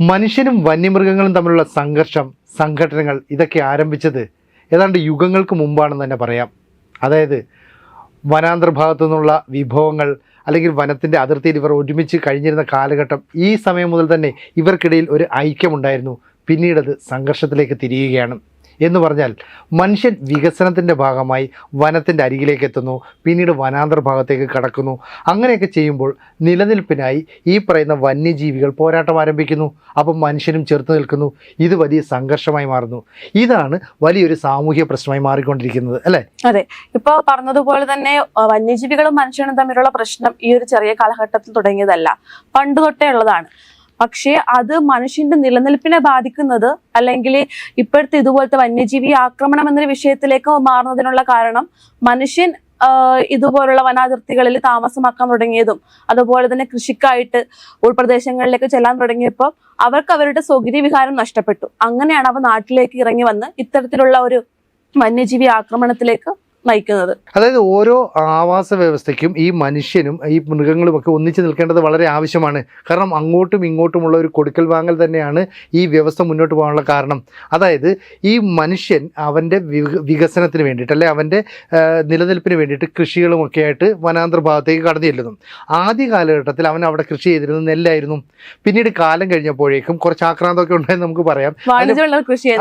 മനുഷ്യനും വന്യമൃഗങ്ങളും തമ്മിലുള്ള സംഘർഷം സംഘടനകൾ ഇതൊക്കെ ആരംഭിച്ചത് ഏതാണ്ട് യുഗങ്ങൾക്ക് മുമ്പാണെന്ന് തന്നെ പറയാം. അതായത് വനാന്തര ഭാഗത്തു നിന്നുള്ള വിഭവങ്ങൾ അല്ലെങ്കിൽ വനത്തിന്റെ അതിർത്തിയിൽ ഇവർ ഒരുമിച്ച് കഴിഞ്ഞിരുന്ന കാലഘട്ടം ഈ സമയം മുതൽ തന്നെ ഇവർക്കിടയിൽ ഒരു ഐക്യമുണ്ടായിരുന്നു പിന്നീടത് സംഘർഷത്തിലേക്ക് തിരിയുകയാണ്. എന്ന് പറഞ്ഞാൽ മനുഷ്യൻ വികസനത്തിന്റെ ഭാഗമായി വനത്തിന്റെ അരികിലേക്ക് എത്തുന്നു പിന്നീട് വനാന്തർ ഭാഗത്തേക്ക് കടക്കുന്നു. അങ്ങനെയൊക്കെ ചെയ്യുമ്പോൾ നിലനിൽപ്പിനായി ഈ പറയുന്ന വന്യജീവികൾ പോരാട്ടം ആരംഭിക്കുന്നു. അപ്പം മനുഷ്യനും ചെറുത്ത് നിൽക്കുന്നു. ഇത് വലിയ സംഘർഷമായി മാറുന്നു. ഇതാണ് വലിയൊരു സാമൂഹ്യ പ്രശ്നമായി മാറിക്കൊണ്ടിരിക്കുന്നത് അല്ലേ? അതെ. ഇപ്പൊ പറഞ്ഞതുപോലെ തന്നെ വന്യജീവികളും മനുഷ്യനും തമ്മിലുള്ള പ്രശ്നം ഈ ഒരു ചെറിയ കാലഘട്ടത്തിൽ തുടങ്ങിയതല്ല. പണ്ട് തൊട്ടേ ഉള്ളതാണ്. പക്ഷേ അത് മനുഷ്യന്റെ നിലനിൽപ്പിനെ ബാധിക്കുന്നത് അല്ലെങ്കിൽ ഇപ്പോഴത്തെ ഇതുപോലത്തെ വന്യജീവി ആക്രമണം എന്ന വിഷയത്തിലേക്ക് മാറുന്നതിനുള്ള കാരണം മനുഷ്യൻ ഇതുപോലുള്ള വനാതിർത്തികളിൽ താമസമാക്കാൻ തുടങ്ങിയതും അതുപോലെ തന്നെ കൃഷിക്കായിട്ട് ഉൾപ്രദേശങ്ങളിലേക്ക് ചെല്ലാൻ തുടങ്ങിയപ്പോൾ അവർക്ക് അവരുടെ സ്വകര്യ വിഹാരം നഷ്ടപ്പെട്ടു. അങ്ങനെയാണ് അവ നാട്ടിലേക്ക് ഇറങ്ങി വന്ന് ഇത്തരത്തിലുള്ള ഒരു വന്യജീവി ആക്രമണത്തിലേക്ക് നയിക്കുന്നത്. അതായത് ഓരോ ആവാസ വ്യവസ്ഥയ്ക്കും ഈ മനുഷ്യനും ഈ മൃഗങ്ങളും ഒക്കെ ഒന്നിച്ചു നിൽക്കേണ്ടത് വളരെ ആവശ്യമാണ്. കാരണം അങ്ങോട്ടും ഇങ്ങോട്ടുമുള്ള ഒരു കൊടുക്കൽ വാങ്ങൽ തന്നെയാണ് ഈ വ്യവസ്ഥ മുന്നോട്ട് പോകാനുള്ള കാരണം. അതായത് ഈ മനുഷ്യൻ അവന്റെ വിക- വികസനത്തിന് വേണ്ടിയിട്ട് അല്ലെ അവന്റെ നിലനിൽപ്പിന് വേണ്ടിയിട്ട് കൃഷികളും ഒക്കെ ആയിട്ട് വനാന്തർ ഭാഗത്തേക്ക് കടന്നു ചെല്ലുന്നു. ആദ്യ കാലഘട്ടത്തിൽ അവൻ അവിടെ കൃഷി ചെയ്തിരുന്നത് നെല്ലായിരുന്നു. പിന്നീട് കാലം കഴിഞ്ഞപ്പോഴേക്കും കുറച്ച് ആക്രാന്തമൊക്കെ ഉണ്ടായെന്ന് നമുക്ക് പറയാം.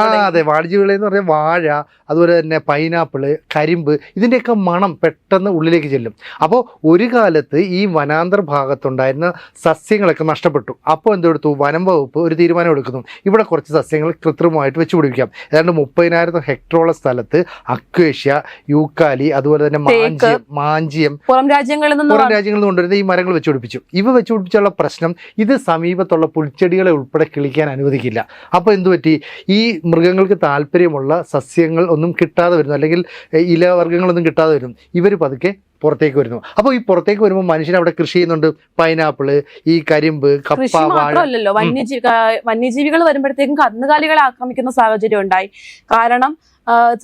ആ അതെ വാണിജ്യ എന്ന് പറഞ്ഞാൽ വാഴ അതുപോലെ തന്നെ പൈനാപ്പിൾ കരിമ്പ് ഇതിന്റെയൊക്കെ മണം പെട്ടെന്ന് ഉള്ളിലേക്ക് ചെല്ലും. അപ്പോൾ ഒരു കാലത്ത് ഈ വനാന്തർ ഭാഗത്തുണ്ടായിരുന്ന സസ്യങ്ങളൊക്കെ നഷ്ടപ്പെട്ടു. അപ്പോൾ എന്തെടുത്തു? വനം വകുപ്പ് ഒരു തീരുമാനം എടുക്കുന്നു. ഇവിടെ കുറച്ച് സസ്യങ്ങൾ കൃത്രിമമായിട്ട് വെച്ച് പിടിപ്പിക്കാം. ഏതാണ്ട് മുപ്പതിനായിരം ഹെക്ടറോളം സ്ഥലത്ത് അക്വേഷ്യ യൂക്കാലി അതുപോലെ തന്നെ മാഞ്ചിയം മാഞ്ചിയം പുറം രാജ്യങ്ങളിൽ നിന്ന് പുറം രാജ്യങ്ങളിൽ നിന്ന് കൊണ്ടുവരുന്ന ഈ മരങ്ങൾ വെച്ച് പിടിപ്പിച്ചു. ഇവ വെച്ച് പിടിപ്പിച്ചുള്ള പ്രശ്നം ഇത് സമീപത്തുള്ള പുൽച്ചെടികളെ ഉൾപ്പെടെ കിളിക്കാൻ അനുവദിക്കില്ല. അപ്പോൾ എന്തുപറ്റി? ഈ മൃഗങ്ങൾക്ക് താല്പര്യമുള്ള സസ്യങ്ങൾ ഒന്നും കിട്ടാതെ വരുന്നു. അല്ലെങ്കിൽ എഹ്, ഇലവർഗങ്ങളൊന്നും കിട്ടാതെ വരും. ഇവർ പതുക്കെ പുറത്തേക്ക് വരുന്നു. അപ്പോൾ ഈ പുറത്തേക്ക് വരുമ്പോൾ മനുഷ്യൻ അവിടെ കൃഷി ചെയ്യുന്നുണ്ട്. പൈനാപ്പിൾ ഈ കരിമ്പ് കപ്പ മാത്രമല്ലല്ലോ വന്യജീവി വന്യജീവികൾ വരുമ്പോഴത്തേക്കും കന്നുകാലികളെ ആക്രമിക്കുന്ന സാഹചര്യം ഉണ്ടായി. കാരണം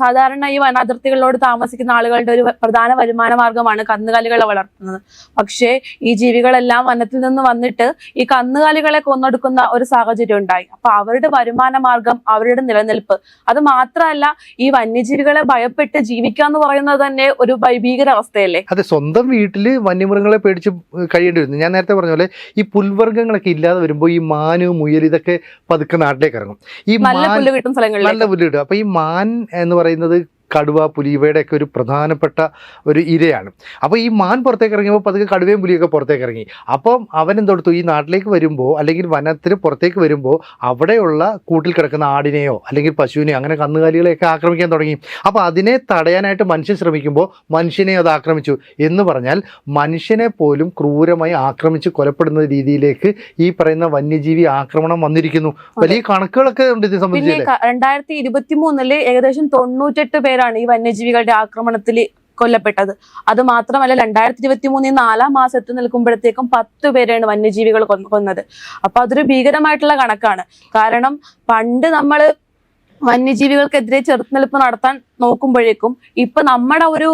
സാധാരണ ഈ വനാതിർത്തികളിലോട് താമസിക്കുന്ന ആളുകളുടെ ഒരു പ്രധാന വരുമാന മാർഗമാണ് കന്നുകാലികളെ വളർത്തുന്നത്. പക്ഷേ ഈ ജീവികളെല്ലാം വനത്തിൽ നിന്ന് വന്നിട്ട് ഈ കന്നുകാലികളെ കൊന്നൊടുക്കുന്ന ഒരു സാഹചര്യം ഉണ്ടായി. അപ്പൊ അവരുടെ വരുമാന മാർഗം അവരുടെ നിലനിൽപ്പ് അത് മാത്രമല്ല ഈ വന്യജീവികളെ ഭയപ്പെട്ട് ജീവിക്കുക എന്ന് പറയുന്നത് തന്നെ ഒരു ഭീകര അവസ്ഥയല്ലേ അതെ സ്വന്തം വീട്ടിൽ വന്യമൃഗങ്ങളെ പേടിച്ച് കഴിയേണ്ടി വരുന്നു. ഞാൻ നേരത്തെ പറഞ്ഞ പോലെ ഈ പുൽവർഗങ്ങളൊക്കെ ഇല്ലാതെ വരുമ്പോൾ ഈ മാന് മുയൽ ഇതൊക്കെ പതുക്കെ നാട്ടിലേക്ക് ഇറങ്ങും. ഈ നല്ല പുല്ല് കിട്ടും സ്ഥലങ്ങളിൽ നല്ല പുല്ല് കിട്ടും. അപ്പൊ ഈ മാൻ എന്ന് പറയുന്നത് കടുവ പുലി ഇവയുടെയൊക്കെ ഒരു പ്രധാനപ്പെട്ട ഒരു ഇരയാണ്. അപ്പോൾ ഈ മാൻ പുറത്തേക്ക് ഇറങ്ങിയപ്പോൾ പതുക്കെ കടുവയും പുലിയൊക്കെ പുറത്തേക്ക് ഇറങ്ങി. അപ്പം അവൻ എന്തെടുത്തു ഈ നാട്ടിലേക്ക് വരുമ്പോൾ അല്ലെങ്കിൽ വനത്തിന് പുറത്തേക്ക് വരുമ്പോൾ അവിടെയുള്ള കൂട്ടിൽ കിടക്കുന്ന ആടിനെയോ അല്ലെങ്കിൽ പശുവിനെയോ അങ്ങനെ കന്നുകാലികളെയൊക്കെ ആക്രമിക്കാൻ തുടങ്ങി. അപ്പോൾ അതിനെ തടയാനായിട്ട് മനുഷ്യൻ ശ്രമിക്കുമ്പോൾ മനുഷ്യനെ അത് ആക്രമിച്ചു. എന്ന് പറഞ്ഞാൽ മനുഷ്യനെ പോലും ക്രൂരമായി ആക്രമിച്ച് കൊലപ്പെടുന്ന രീതിയിലേക്ക് ഈ പറയുന്ന വന്യജീവി ആക്രമണം വന്നിരിക്കുന്നു. വലിയ കണക്കുകളൊക്കെ ഉണ്ട് ഇത് സംബന്ധിച്ച് രണ്ടായിരത്തി ഇരുപത്തി മൂന്നിൽ ഏകദേശം തൊണ്ണൂറ്റെട്ട് പേരാണ് ഈ വന്യജീവികളുടെ ആക്രമണത്തിൽ കൊല്ലപ്പെട്ടത്. അത് മാത്രമല്ല രണ്ടായിരത്തി ഇരുപത്തി മൂന്നിൽ നാലാം മാസം എത്തി നിൽക്കുമ്പോഴത്തേക്കും പത്ത് പേരെയാണ് വന്യജീവികൾ കൊന്നത്. അപ്പൊ അതൊരു ഭീകരമായിട്ടുള്ള കണക്കാണ്. കാരണം പണ്ട് നമ്മൾ വന്യജീവികൾക്കെതിരെ ചെറുത്തുനിൽപ്പ് നടത്താൻ നോക്കുമ്പോഴേക്കും ഇപ്പൊ നമ്മുടെ ഒരു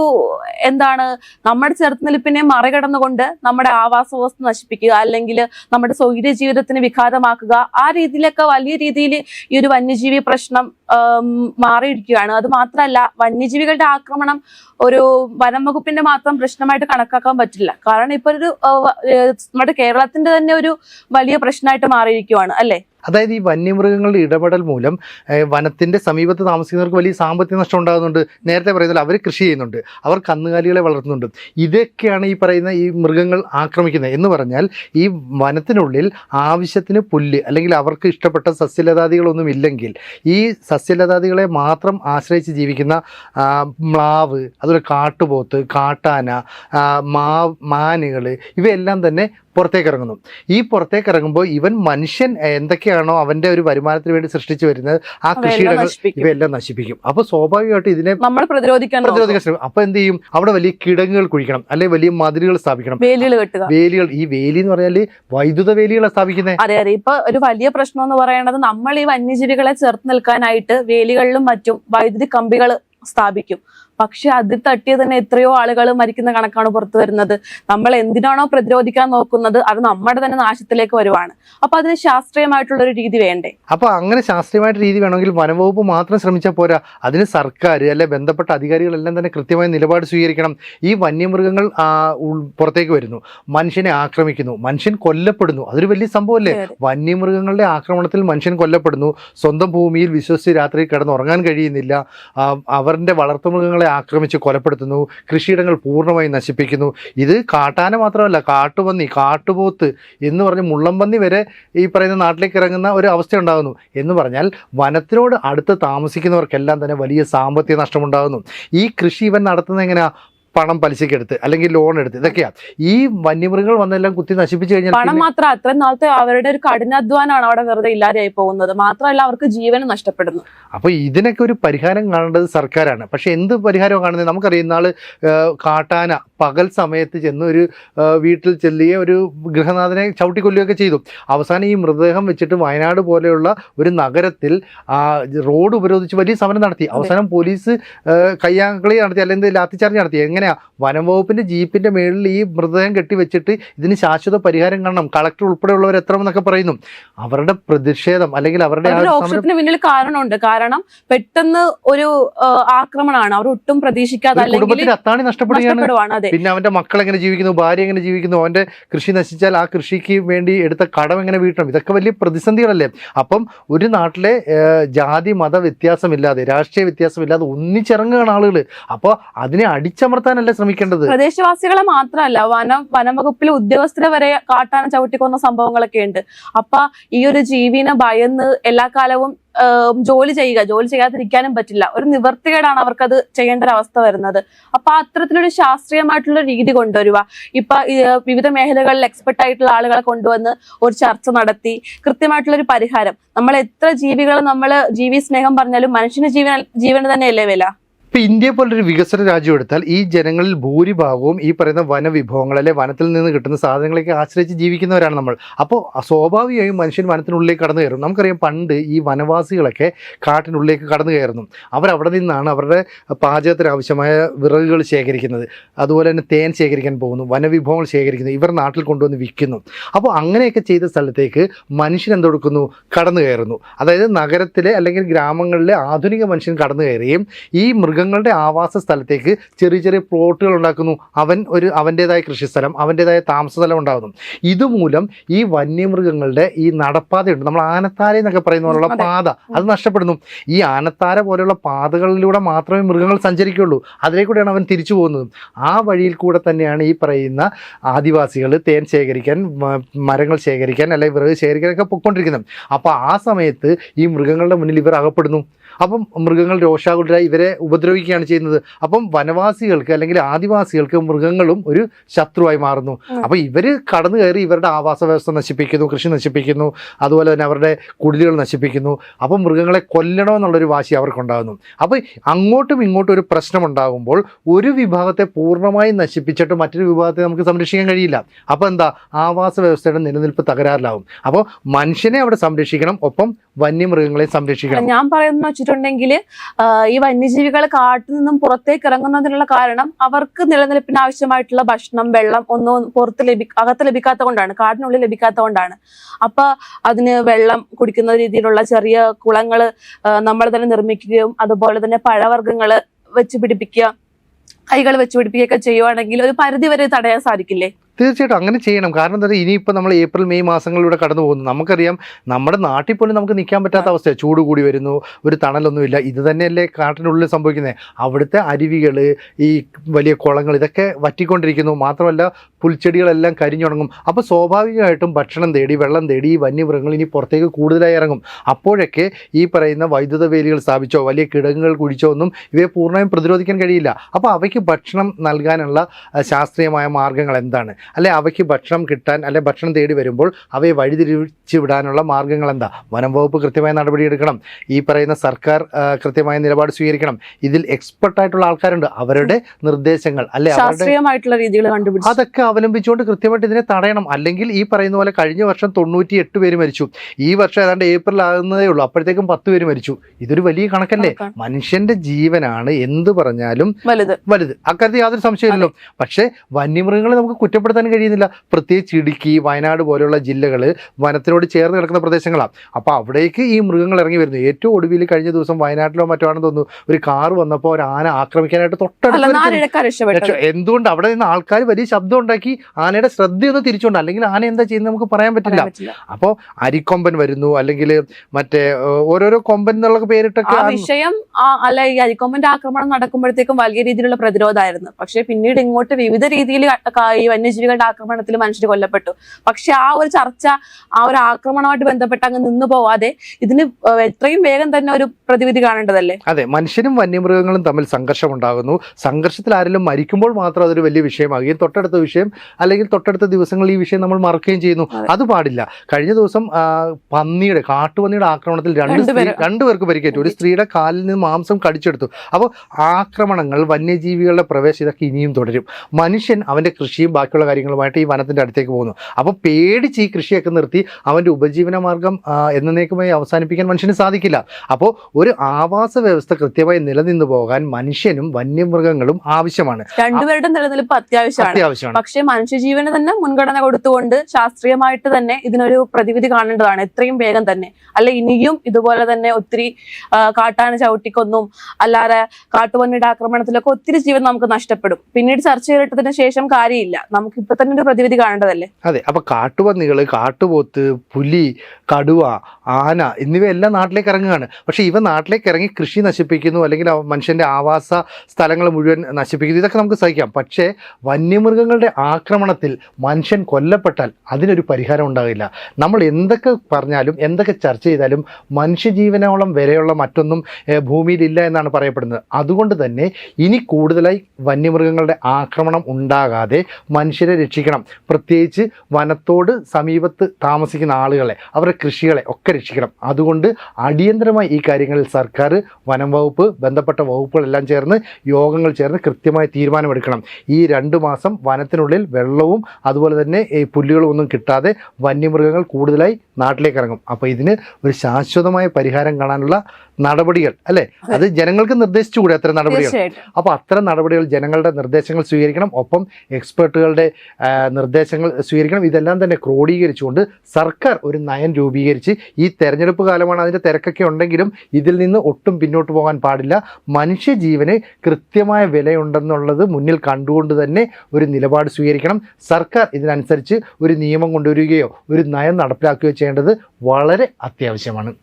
എന്താണ് നമ്മുടെ ചെറുത്തുനിൽപ്പിനെ മറികടന്നുകൊണ്ട് നമ്മുടെ ആവാസ വ്യവസ്ഥ നശിപ്പിക്കുക അല്ലെങ്കിൽ നമ്മുടെ സ്വൈര്യ ജീവിതത്തിന് വിഘാതമാക്കുക ആ രീതിയിലൊക്കെ വലിയ രീതിയിൽ ഈ ഒരു വന്യജീവി പ്രശ്നം മാറിയിരിക്കുകയാണ്. അത് മാത്രമല്ല വന്യജീവികളുടെ ആക്രമണം ഒരു വനം വകുപ്പിന്റെ മാത്രം പ്രശ്നമായിട്ട് കണക്കാക്കാൻ പറ്റില്ല. കാരണം ഇപ്പൊ ഒരു നമ്മുടെ കേരളത്തിന്റെ തന്നെ ഒരു വലിയ പ്രശ്നമായിട്ട് മാറിയിരിക്കുവാണ് അല്ലെ? അതായത് ഈ വന്യമൃഗങ്ങളുടെ ഇടപെടൽ മൂലം വനത്തിന്റെ സമീപത്ത് താമസിക്കുന്നവർക്ക് വലിയ സാമ്പത്തിക നഷ്ടം ഉണ്ടാകുന്നുണ്ട്. നേരത്തെ പറയുന്നത് അവർ കൃഷി ചെയ്യുന്നുണ്ട്. അവർ കന്നുകാലികളെ വളർത്തുന്നുണ്ട്. ഇതൊക്കെയാണ് ഈ പറയുന്ന ഈ മൃഗങ്ങൾ ആക്രമിക്കുന്നത്. എന്ന് പറഞ്ഞാൽ ഈ വനത്തിനുള്ളിൽ ആവശ്യത്തിന് പുല്ല് അല്ലെങ്കിൽ അവർക്ക് ഇഷ്ടപ്പെട്ട സസ്യലതാദികളൊന്നും ഇല്ലെങ്കിൽ ഈ സസ്യലതാദികളെ മാത്രം ആശ്രയിച്ച് ജീവിക്കുന്ന മ്ലാവ് അതുപോലെ കാട്ടുപോത്ത് കാട്ടാന മാ മാനുകൾ ഇവയെല്ലാം തന്നെ പുറത്തേക്ക് ഇറങ്ങുന്നു ഈ പുറത്തേക്ക് ഇറങ്ങുമ്പോൾ ഇവൻ മനുഷ്യൻ എന്തൊക്കെയാണോ അവന്റെ ഒരു വരുമാനത്തിന് വേണ്ടി സൃഷ്ടിച്ചു വരുന്നത് ആ കൃഷിയിടങ്ങൾ. ഇവയെല്ലാം നശിപ്പിക്കും. അപ്പൊ സ്വാഭാവികമായിട്ട് ഇതിനെ നമ്മൾ പ്രതിരോധിക്കാൻ പ്രതിരോധിക്കാൻ ശ്രമിക്കും. അപ്പൊ എന്ത് ചെയ്യും? അവിടെ വലിയ കിടങ്ങുകൾ കുഴിക്കണം അല്ലെങ്കിൽ വലിയ മതിലുകൾ സ്ഥാപിക്കണം. വേലികൾ കെട്ടുക. വേലികൾ ഈ വേലി എന്ന് പറഞ്ഞാൽ വൈദ്യുത വേലികളാണ് സ്ഥാപിക്കുന്നത് അതെ അതെ. ഇപ്പൊ ഒരു വലിയ പ്രശ്നം എന്ന് പറയുന്നത് നമ്മൾ ഈ വന്യജീവികളെ ചേർത്ത് നിൽക്കാനായിട്ട് വേലികളിലും മറ്റും വൈദ്യുതി കമ്പികൾ സ്ഥാപിക്കും. പക്ഷെ അതിൽ തട്ടിയ തന്നെ എത്രയോ ആളുകൾ മരിക്കുന്ന കണക്കാണ് പുറത്തു വരുന്നത്. നമ്മൾ എന്തിനാണോ പ്രതിരോധിക്കാൻ നോക്കുന്നത്? അത് നമ്മുടെ തന്നെ നാശത്തിലേക്ക് വരുവാണ്. അപ്പൊ അതിന് ശാസ്ത്രീയമായിട്ടുള്ള ഒരു രീതി വേണ്ടേ? അപ്പൊ അങ്ങനെ ശാസ്ത്രീയമായിട്ട് രീതി വേണമെങ്കിൽ വനംവകുപ്പ് മാത്രം ശ്രമിച്ചാൽ പോരാ. അതിന് സർക്കാർ അല്ലെ ബന്ധപ്പെട്ട അധികാരികളെല്ലാം തന്നെ കൃത്യമായ നിലപാട് സ്വീകരിക്കണം. ഈ വന്യമൃഗങ്ങൾ പുറത്തേക്ക് വരുന്നു. മനുഷ്യനെ ആക്രമിക്കുന്നു. മനുഷ്യൻ കൊല്ലപ്പെടുന്നു. അതൊരു വലിയ സംഭവമല്ലേ. വന്യമൃഗങ്ങളുടെ ആക്രമണത്തിൽ മനുഷ്യൻ കൊല്ലപ്പെടുന്നു. സ്വന്തം ഭൂമിയിൽ വിശ്വസിച്ച് രാത്രി കിടന്നുറങ്ങാൻ കഴിയുന്നില്ല. ആ, അവരുടെ വളർത്തുമൃഗങ്ങളെ ആക്രമിച്ച് കൊലപ്പെടുത്തുന്നു കൃഷിയിടങ്ങൾ പൂർണമായി നശിപ്പിക്കുന്നു. ഇത് കാട്ടാന മാത്രമല്ല കാട്ടുപന്നി കാട്ടുപോത്ത് എന്ന് പറഞ്ഞ് മുള്ളംപന്നി വരെ ഈ പറയുന്ന നാട്ടിലേക്ക് ഇറങ്ങുന്ന ഒരു അവസ്ഥ ഉണ്ടാകുന്നു എന്ന് പറഞ്ഞാൽ വനത്തിനോട് അടുത്ത് താമസിക്കുന്നവർക്കെല്ലാം തന്നെ വലിയ സാമ്പത്തിക നഷ്ടമുണ്ടാകുന്നു. ഈ കൃഷി ഇവൻ നടത്തുന്നത് എങ്ങനെയാ? പണം പലിശക്കെടുത്ത് അല്ലെങ്കിൽ ലോൺ എടുത്ത് ഇതൊക്കെയാ. ഈ വന്യമൃഗങ്ങൾ വന്നെല്ലാം കുത്തി നശിപ്പിച്ചു കഴിഞ്ഞാൽ പണം മാത്രം അത്ര നാളത്തെ അവരുടെ ഒരു കഠിനാധ്വാനാണ് അവിടെ വെറുതെ ഇല്ലാതെയായി പോകുന്നത്. മാത്രമല്ല അവർക്ക് ജീവനും നഷ്ടപ്പെടുന്നു. അപ്പൊ ഇതിനൊക്കെ ഒരു പരിഹാരം കാണേണ്ടത് സർക്കാരാണ്. പക്ഷെ എന്ത് പരിഹാരം കാണുന്നത്? നമുക്കറിയുന്ന ഇന്നാൾ ഏഹ്, കാട്ടാന പകൽ സമയത്ത് ചെന്ന് ഒരു വീട്ടിൽ ചെല്ലുകയും ഒരു ഗൃഹനാഥനെ ചവിട്ടിക്കൊല്ലുകയൊക്കെ ചെയ്തു. അവസാനം ഈ മൃതദേഹം വെച്ചിട്ട് വയനാട് പോലെയുള്ള ഒരു നഗരത്തിൽ ആ റോഡ് ഉപരോധിച്ച് വലിയ സമരം നടത്തി. അവസാനം പോലീസ് കയ്യാങ്കളി നടത്തി അല്ലെങ്കിൽ ലാത്തിച്ചാർജ് നടത്തി. എങ്ങനെയാ? വനം വകുപ്പിന്റെ ജീപ്പിന്റെ മേളിൽ ഈ മൃതദേഹം കെട്ടിവെച്ചിട്ട് ഇതിന് ശാശ്വത പരിഹാരം കാണണം. കളക്ടർ ഉൾപ്പെടെയുള്ളവർ എത്രമെന്നൊക്കെ പറയുന്നു. അവരുടെ പ്രതിഷേധം അല്ലെങ്കിൽ അവരുടെ ഓപ്ഷത്തിന് പിന്നിൽ കാരണമുണ്ട്. കാരണം പെട്ടെന്ന് ഒരു ആക്രമണമാണ്. അവർ ഒട്ടും പ്രതീക്ഷിക്കാതെ കുടുംബത്തിന് അത്താണി നഷ്ടപ്പെടുകയാണ്. പിന്നെ അവന്റെ മക്കൾ എങ്ങനെ ജീവിക്കുന്നു ഭാര്യ എങ്ങനെ ജീവിക്കുന്നു അവന്റെ കൃഷി നശിച്ചാൽ ആ കൃഷിക്ക് വേണ്ടി എടുത്ത കടം എങ്ങനെ വീട്ടണം? ഇതൊക്കെ വലിയ പ്രതിസന്ധികളല്ലേ? അപ്പം ഒരു നാട്ടിലെ ജാതി മത വ്യത്യാസമില്ലാതെ രാഷ്ട്രീയ വ്യത്യാസമില്ലാതെ ഒന്നിച്ചിറങ്ങുകയാണ് ആളുകൾ അപ്പോൾ അതിനെ അടിച്ചമർത്താനല്ലേ ശ്രമിക്കേണ്ടത്? പ്രദേശവാസികളെ മാത്രമല്ല വനം വനംവകുപ്പിലെ ഉദ്യോഗസ്ഥരെ വരെ കാട്ടാന ചവിട്ടിക്കൊന്ന സംഭവങ്ങളൊക്കെ ഉണ്ട് അപ്പൊ ഈ ഒരു ജീവിനെ ഭയന്ന് എല്ലാ കാലവും ജോലി ചെയ്യുക ജോലി ചെയ്യാതിരിക്കാനും പറ്റില്ല. ഒരു നിവർത്തികേടാണ് അവർക്കത് ചെയ്യേണ്ട ഒരു അവസ്ഥ വരുന്നത്. അപ്പൊ അത്തരത്തിലൊരു ശാസ്ത്രീയമായിട്ടുള്ള രീതി കൊണ്ടുവരിക. ഇപ്പൊ വിവിധ മേഖലകളിൽ എക്സ്പെർട്ട് ആയിട്ടുള്ള ആളുകളെ കൊണ്ടുവന്ന് ഒരു ചർച്ച നടത്തി കൃത്യമായിട്ടുള്ള ഒരു പരിഹാരം. നമ്മൾ എത്ര ജീവികളെ നമ്മൾ ജീവി സ്നേഹം പറഞ്ഞാലും മനുഷ്യന് ജീവൻ ജീവന് തന്നെയല്ലേ വില? ഇപ്പൊ ഇന്ത്യയെ പോലൊരു വികസന രാജ്യം എടുത്താൽ ഈ ജനങ്ങളിൽ ഭൂരിഭാഗവും ഈ പറയുന്ന വനവിഭവങ്ങൾ അല്ലെ വനത്തിൽ നിന്ന് കിട്ടുന്ന സാധനങ്ങളൊക്കെ ആശ്രയിച്ച് ജീവിക്കുന്നവരാണ് നമ്മൾ. അപ്പോൾ സ്വാഭാവികമായും മനുഷ്യൻ വനത്തിനുള്ളിലേക്ക് കടന്നു കയറും. നമുക്കറിയാം പണ്ട് ഈ വനവാസികളൊക്കെ കാട്ടിനുള്ളിലേക്ക് കടന്നു കയറുന്നു. അവരവിടെ നിന്നാണ് അവരുടെ പാചകത്തിന് ആവശ്യമായ വിറകുകൾ ശേഖരിക്കുന്നത്. അതുപോലെ തന്നെ തേൻ ശേഖരിക്കാൻ പോകുന്നു വനവിഭവങ്ങൾ ശേഖരിക്കുന്നു ഇവർ നാട്ടിൽ കൊണ്ടുവന്ന് വിൽക്കുന്നു. അപ്പോൾ അങ്ങനെയൊക്കെ ചെയ്ത സ്ഥലത്തേക്ക് മനുഷ്യൻ എന്തെടുക്കുന്നു? കടന്നു കയറുന്നു. അതായത് നഗരത്തിലെ അല്ലെങ്കിൽ ഗ്രാമങ്ങളിലെ ആധുനിക മനുഷ്യൻ കടന്നു കയറുകയും ഈ മൃഗങ്ങളുടെ ആവാസ സ്ഥലത്തേക്ക് ചെറിയ ചെറിയ പ്ലോട്ടുകൾ ഉണ്ടാക്കുന്നു. അവൻ ഒരു അവന്റേതായ കൃഷിസ്ഥലം അവന്റേതായ താമസ സ്ഥലം ഉണ്ടാകുന്നു. ഇതുമൂലം ഈ വന്യമൃഗങ്ങളുടെ ഈ നടപ്പാതയുണ്ട്. നമ്മൾ ആനത്താര എന്നൊക്കെ പറയുന്ന പോലുള്ള പാത അത് നഷ്ടപ്പെടുന്നു. ഈ ആനത്താര പോലെയുള്ള പാതകളിലൂടെ മാത്രമേ മൃഗങ്ങൾ സഞ്ചരിക്കുകയുള്ളൂ. അതിലേക്കൂടെയാണ് അവൻ തിരിച്ചു പോകുന്നത്. ആ വഴിയിൽ കൂടെ തന്നെയാണ് ഈ പറയുന്ന ആദിവാസികൾ തേൻ ശേഖരിക്കാൻ മരങ്ങൾ ശേഖരിക്കാൻ അല്ലെങ്കിൽ വിറക് ശേഖരിക്കാനൊക്കെ പൊയ്ക്കൊണ്ടിരിക്കുന്നത്. അപ്പോൾ ആ സമയത്ത് ഈ മൃഗങ്ങളുടെ മുന്നിൽ ഇവർ അകപ്പെടുന്നു. അപ്പം മൃഗങ്ങൾ രോഷാകുലരായി ഇവരെ ഉപദ്രവിക്കുകയാണ് ചെയ്യുന്നത്. അപ്പം വനവാസികൾക്ക് അല്ലെങ്കിൽ ആദിവാസികൾക്ക് മൃഗങ്ങളും ഒരു ശത്രുവായി മാറുന്നു. അപ്പം അപ്പോൾ ഇവർ കടന്നു കയറി ഇവരുടെ ആവാസ വ്യവസ്ഥ നശിപ്പിക്കുന്നു കൃഷി നശിപ്പിക്കുന്നു അതുപോലെ തന്നെ അവരുടെ കുടിലുകൾ നശിപ്പിക്കുന്നു. അപ്പം മൃഗങ്ങളെ കൊല്ലണമെന്നുള്ളൊരു വാശി അവർക്കുണ്ടാകുന്നു. അപ്പോൾ അങ്ങോട്ടും ഇങ്ങോട്ടും ഒരു പ്രശ്നമുണ്ടാകുമ്പോൾ ഒരു വിഭാഗത്തെ പൂർണമായും നശിപ്പിച്ചിട്ട് മറ്റൊരു വിഭാഗത്തെ നമുക്ക് സംരക്ഷിക്കാൻ കഴിയില്ല. അപ്പോൾ എന്താ? ആവാസ വ്യവസ്ഥയുടെ നിലനിൽപ്പ് തകരാറിലാവും. അപ്പോൾ മനുഷ്യനെ അവിടെ സംരക്ഷിക്കണം ഒപ്പം വന്യമൃഗങ്ങളെ സംരക്ഷിക്കണം. ഞാൻ പറയുന്ന വെച്ചിട്ടുണ്ടെങ്കിൽ ഈ വന്യജീവികൾ കാട്ടിൽ നിന്നും പുറത്തേക്ക് ഇറങ്ങുന്നതിനുള്ള കാരണം അവർക്ക് നിലനിൽപ്പിന് ആവശ്യമായിട്ടുള്ള ഭക്ഷണം വെള്ളം ഒന്നും പുറത്ത് ലഭി അകത്ത് ലഭിക്കാത്ത കൊണ്ടാണ് കാടിനുള്ളിൽ ലഭിക്കാത്ത കൊണ്ടാണ്. അപ്പൊ അതിന് വെള്ളം കുടിക്കുന്ന രീതിയിലുള്ള ചെറിയ കുളങ്ങൾ നമ്മൾ തന്നെ നിർമ്മിക്കുകയും അതുപോലെ തന്നെ പഴവർഗങ്ങൾ വെച്ച് പിടിപ്പിക്കുക കൈകൾ വെച്ച് പിടിപ്പിക്കുകയൊക്കെ ചെയ്യുവാണെങ്കിൽ ഒരു പരിധി വരെ തടയാൻ സാധിക്കില്ലേ? തീർച്ചയായിട്ടും അങ്ങനെ ചെയ്യണം. കാരണം എന്താ പറയുക ഇനിയിപ്പോൾ നമ്മൾ ഏപ്രിൽ മെയ് മാസങ്ങളിലൂടെ കടന്നു പോകുന്നു. നമുക്കറിയാം നമ്മുടെ നാട്ടിൽ പോലും നമുക്ക് നിൽക്കാൻ പറ്റാത്ത അവസ്ഥയാണ് ചൂട് കൂടി വരുന്നു ഒരു തണലൊന്നുമില്ല. ഇത് തന്നെയല്ലേ കാട്ടിനുള്ളിൽ സംഭവിക്കുന്നത് അവിടുത്തെ അരുവികൾ ഈ വലിയ കുളങ്ങൾ ഇതൊക്കെ വറ്റിക്കൊണ്ടിരിക്കുന്നു. മാത്രമല്ല പുൽച്ചെടികളെല്ലാം കരിഞ്ഞുണങ്ങും അപ്പോൾ സ്വാഭാവികമായിട്ടും ഭക്ഷണം തേടി വെള്ളം തേടി ഈ വന്യമൃഗങ്ങൾ ഇനി പുറത്തേക്ക് കൂടുതലായി ഇറങ്ങും. അപ്പോഴൊക്കെ ഈ പറയുന്ന വൈദ്യുത വേലികൾ സ്ഥാപിച്ചോ വലിയ കിടങ്ങുകൾ കുഴിച്ചോ ഒന്നും ഇവയെ പൂർണമായും പ്രതിരോധിക്കാൻ കഴിയില്ല. അപ്പോൾ അവയ്ക്ക് ഭക്ഷണം നൽകാനുള്ള ശാസ്ത്രീയമായ മാർഗങ്ങൾ എന്താണ്? അല്ലെ അവയ്ക്ക് ഭക്ഷണം കിട്ടാൻ അല്ലെ ഭക്ഷണം തേടി വരുമ്പോൾ അവയെ വഴിതിരിച്ച് വിടാനുള്ള മാർഗങ്ങൾ എന്താ വനം വകുപ്പ് കൃത്യമായ നടപടിയെടുക്കണം. ഈ പറയുന്ന സർക്കാർ കൃത്യമായ നിലപാട് സ്വീകരിക്കണം. ഇതിൽ എക്സ്പെർട്ടായിട്ടുള്ള ആൾക്കാരുണ്ട്. അവരുടെ നിർദ്ദേശങ്ങൾ അല്ലെ അവരുടെ ശാസ്ത്രീയമായിട്ടുള്ള രീതികൾ കണ്ടുപിടിച്ചു. അതൊക്കെ അവലംബിച്ചുകൊണ്ട് കൃത്യമായിട്ട് ഇതിനെ തടയണം. അല്ലെങ്കിൽ ഈ പറയുന്ന പോലെ കഴിഞ്ഞ വർഷം തൊണ്ണൂറ്റി എട്ട് പേര് മരിച്ചു. ഈ വർഷം ഏതാണ്ട് ഏപ്രിൽ ആകുന്നതേ ഉള്ളൂ. അപ്പോഴത്തേക്കും പത്ത് പേര് മരിച്ചു. ഇതൊരു വലിയ കണക്കല്ലേ? മനുഷ്യന്റെ ജീവനാണ് എന്ത് പറഞ്ഞാലും വലുത്. വലുത്. അക്കാര്യത്തിൽ യാതൊരു സംശയമില്ലല്ലോ പക്ഷെ വന്യമൃഗങ്ങളെ നമുക്ക് കുറ്റപ്പെടുത്താൻ കഴിയുന്നില്ല. പ്രത്യേകിച്ച് ഇടുക്കി വയനാട് പോലെയുള്ള ജില്ലകൾ വനത്തിനോട് ചേർന്ന് കിടക്കുന്ന പ്രദേശങ്ങളാണ് അപ്പോൾ അവിടേക്ക് ഈ മൃഗങ്ങൾ ഇറങ്ങി വരുന്നു. ഏറ്റവും ഒടുവിൽ കഴിഞ്ഞ ദിവസം വയനാട്ടിലോ മറ്റോ ആണെന്ന് തോന്നുന്നു ഒരു കാർ വന്നപ്പോൾ ഒരു ആന ആക്രമിക്കാനായിട്ട് തൊട്ടടുത്ത് എന്തുകൊണ്ട് അവിടെ നിന്ന് ആൾക്കാർ വലിയ ശബ്ദം ഉണ്ടാക്കി ആനയുടെ ശ്രദ്ധയൊന്ന് തിരിച്ചുകൊണ്ട് അല്ലെങ്കിൽ ആന എന്താ ചെയ്യുന്നത് നമുക്ക് പറയാൻ പറ്റില്ല. അപ്പോൾ അരിക്കൊമ്പൻ വരുന്നു അല്ലെങ്കിൽ മറ്റേ ഓരോരോ കൊമ്പൻ എന്നുള്ള പേരിട്ടൊക്കെ വിഷയം അല്ല ഈ അരിക്കൊമ്പന്റെ ആക്രമണം നടക്കുമ്പോഴത്തേക്കും വലിയ രീതിയിലുള്ള പ്രതിരോധമായിരുന്നു. പക്ഷെ പിന്നീട് ഇങ്ങോട്ട് വിവിധ രീതിയിൽ ഈ വന്യജീവികളുടെ ആക്രമണത്തിൽ മനുഷ്യർ കൊല്ലപ്പെട്ടു. പക്ഷെ ആ ഒരു ചർച്ച ആ ഒരു ആക്രമണമായിട്ട് ബന്ധപ്പെട്ട് അങ്ങ് നിന്ന് പോവാതെ ഇതിന് എത്രയും വേഗം തന്നെ ഒരു പ്രതിവിധി കാണേണ്ടതല്ലേ? അതെ മനുഷ്യനും വന്യമൃഗങ്ങളും തമ്മിൽ സംഘർഷം ഉണ്ടാകുന്നു സംഘർഷത്തിൽ ആരെങ്കിലും മരിക്കുമ്പോൾ മാത്രം അതൊരു വലിയ വിഷയമാകുകയും തൊട്ടടുത്ത വിഷയം അല്ലെങ്കിൽ തൊട്ടടുത്ത ദിവസങ്ങളിൽ ഈ വിഷയം നമ്മൾ മറക്കുകയും ചെയ്യുന്നു. അത്. പാടില്ല. കഴിഞ്ഞ ദിവസം പന്നിയുടെ കാട്ടുപന്നിയുടെ ആക്രമണത്തിൽ രണ്ട്. രണ്ടുപേർക്ക് പരിക്കേറ്റു. ഒരു സ്ത്രീയുടെ കാലിൽ നിന്ന് മാംസം കടിച്ചെടുത്തു. അപ്പോൾ ആക്രമണങ്ങൾ വന്യജീവികളുടെ പ്രവേശം ഇതൊക്കെ ഇനിയും തുടരും. മനുഷ്യൻ അവന്റെ കൃഷിയും ബാക്കിയുള്ള കാര്യങ്ങളുമായിട്ട് ഈ വനത്തിന്റെ അടുത്തേക്ക് പോകുന്നു. അപ്പോൾ പേടിച്ച് ഈ കൃഷിയൊക്കെ നിർത്തി അവന്റെ ഉപജീവന മാർഗം എന്നേക്കുമായി അവസാനിപ്പിക്കാൻ മനുഷ്യന് സാധിക്കില്ല. അപ്പോൾ ഒരു ആവാസ വ്യവസ്ഥ കൃത്യമായി നിലനിന്ന് പോകാൻ മനുഷ്യനും വന്യമൃഗങ്ങളും ആവശ്യമാണ്. രണ്ടുപേരുടെ നിലനിൽപ്പ് അത്യാവശ്യമാണ്. പക്ഷേ മനുഷ്യജീവന് തന്നെ മുൻഗണന കൊടുത്തുകൊണ്ട് ശാസ്ത്രീയമായിട്ട് തന്നെ ഇതിനൊരു പ്രതിവിധി കാണേണ്ടതാണ് എത്രയും വേഗം തന്നെ. അല്ല ഇനിയും ഇതുപോലെ തന്നെ ഒത്തിരി കാട്ടാന ചവിട്ടിക്കൊന്നും അല്ലാതെ കാട്ടുപന്നിയുടെ ആക്രമണത്തിലൊക്കെ ഒത്തിരി ജീവൻ നമുക്ക് നഷ്ടപ്പെടും. പിന്നീട് ചർച്ച ചെയ്തിട്ടതിന് ശേഷം കാര്യമില്ല. നമുക്ക് ഇപ്പൊ തന്നെ ഒരു പ്രതിവിധി കാണേണ്ടതല്ലേ? അതെ അപ്പൊ കാട്ടുപന്നികൾ കാട്ടുപോത്ത് പുലി കടുവ ആന എന്നിവയെല്ലാം നാട്ടിലേക്ക് ഇറങ്ങുകയാണ്. പക്ഷെ ഇവ നാട്ടിലേക്ക് ഇറങ്ങി കൃഷി നശിപ്പിക്കുന്നു അല്ലെങ്കിൽ മനുഷ്യന്റെ ആവാസ സ്ഥലങ്ങൾ മുഴുവൻ നശിപ്പിക്കുന്നു ഇതൊക്കെ നമുക്ക് സഹിക്കാം. പക്ഷേ വന്യമൃഗങ്ങളുടെ ആക്രമണത്തിൽ മനുഷ്യൻ കൊല്ലപ്പെട്ടാൽ അതിനൊരു പരിഹാരം ഉണ്ടാകില്ല. നമ്മൾ എന്തൊക്കെ പറഞ്ഞാലും എന്തൊക്കെ ചർച്ച ചെയ്താലും മനുഷ്യജീവനോളം വരെയുള്ള മറ്റൊന്നും ഭൂമിയിലില്ല എന്നാണ് പറയപ്പെടുന്നത്. അതുകൊണ്ട് തന്നെ ഇനി കൂടുതലായി വന്യമൃഗങ്ങളുടെ ആക്രമണം ഉണ്ടാകാതെ മനുഷ്യരെ രക്ഷിക്കണം. പ്രത്യേകിച്ച് വനത്തോട് സമീപത്ത് താമസിക്കുന്ന ആളുകളെ അവരുടെ കൃഷികളെ ഒക്കെ രക്ഷിക്കണം. അതുകൊണ്ട് അടിയന്തരമായി ഈ കാര്യങ്ങളിൽ സർക്കാർ വനം വകുപ്പ് ബന്ധപ്പെട്ട വകുപ്പുകളെല്ലാം ചേർന്ന് യോഗങ്ങൾ ചേർന്ന് കൃത്യമായ തീരുമാനമെടുക്കണം. ഈ രണ്ട് മാസം വനത്തിനുള്ളിൽ വെള്ളവും അതുപോലെ തന്നെ ഈ പുല്ലുകളും ഒന്നും കിട്ടാതെ വന്യമൃഗങ്ങൾ കൂടുതലായി നാട്ടിലേക്ക് ഇറങ്ങും. അപ്പോൾ ഇതിന് ഒരു ശാശ്വതമായ പരിഹാരം കാണാനുള്ള നടപടികൾ അല്ലേ? അത് ജനങ്ങൾക്ക് നിർദ്ദേശിച്ചുകൂടെ അത്തരം നടപടികൾ? അപ്പോൾ അത്തരം നടപടികൾ ജനങ്ങളുടെ നിർദ്ദേശങ്ങൾ സ്വീകരിക്കണം. ഒപ്പം എക്സ്പേർട്ടുകളുടെ നിർദ്ദേശങ്ങൾ സ്വീകരിക്കണം. ഇതെല്ലാം തന്നെ ക്രോഡീകരിച്ചുകൊണ്ട് സർക്കാർ ഒരു നയം രൂപീകരിച്ച് ഈ തെരഞ്ഞെടുപ്പ് കാലമാണ് അതിന്റെ തിരക്കൊക്കെ ഉണ്ടെങ്കിലും ഇതിൽ നിന്ന് ഒട്ടും പിന്നോട്ട് പോകാൻ പാടില്ല. മനുഷ്യജീവന് കൃത്യമായ വിലയുണ്ടെന്നുള്ളത് മുന്നിൽ കണ്ടുകൊണ്ട് തന്നെ ഒരു നിലപാട് സ്വീകരിക്കണം. സർക്കാർ ഇതിനനുസരിച്ച് ഒരു നിയമം കൊണ്ടുവരികയോ ഒരു നയം നടപ്പിലാക്കുകയോ ചെയ്യേണ്ടത് വളരെ അത്യാവശ്യമാണ്.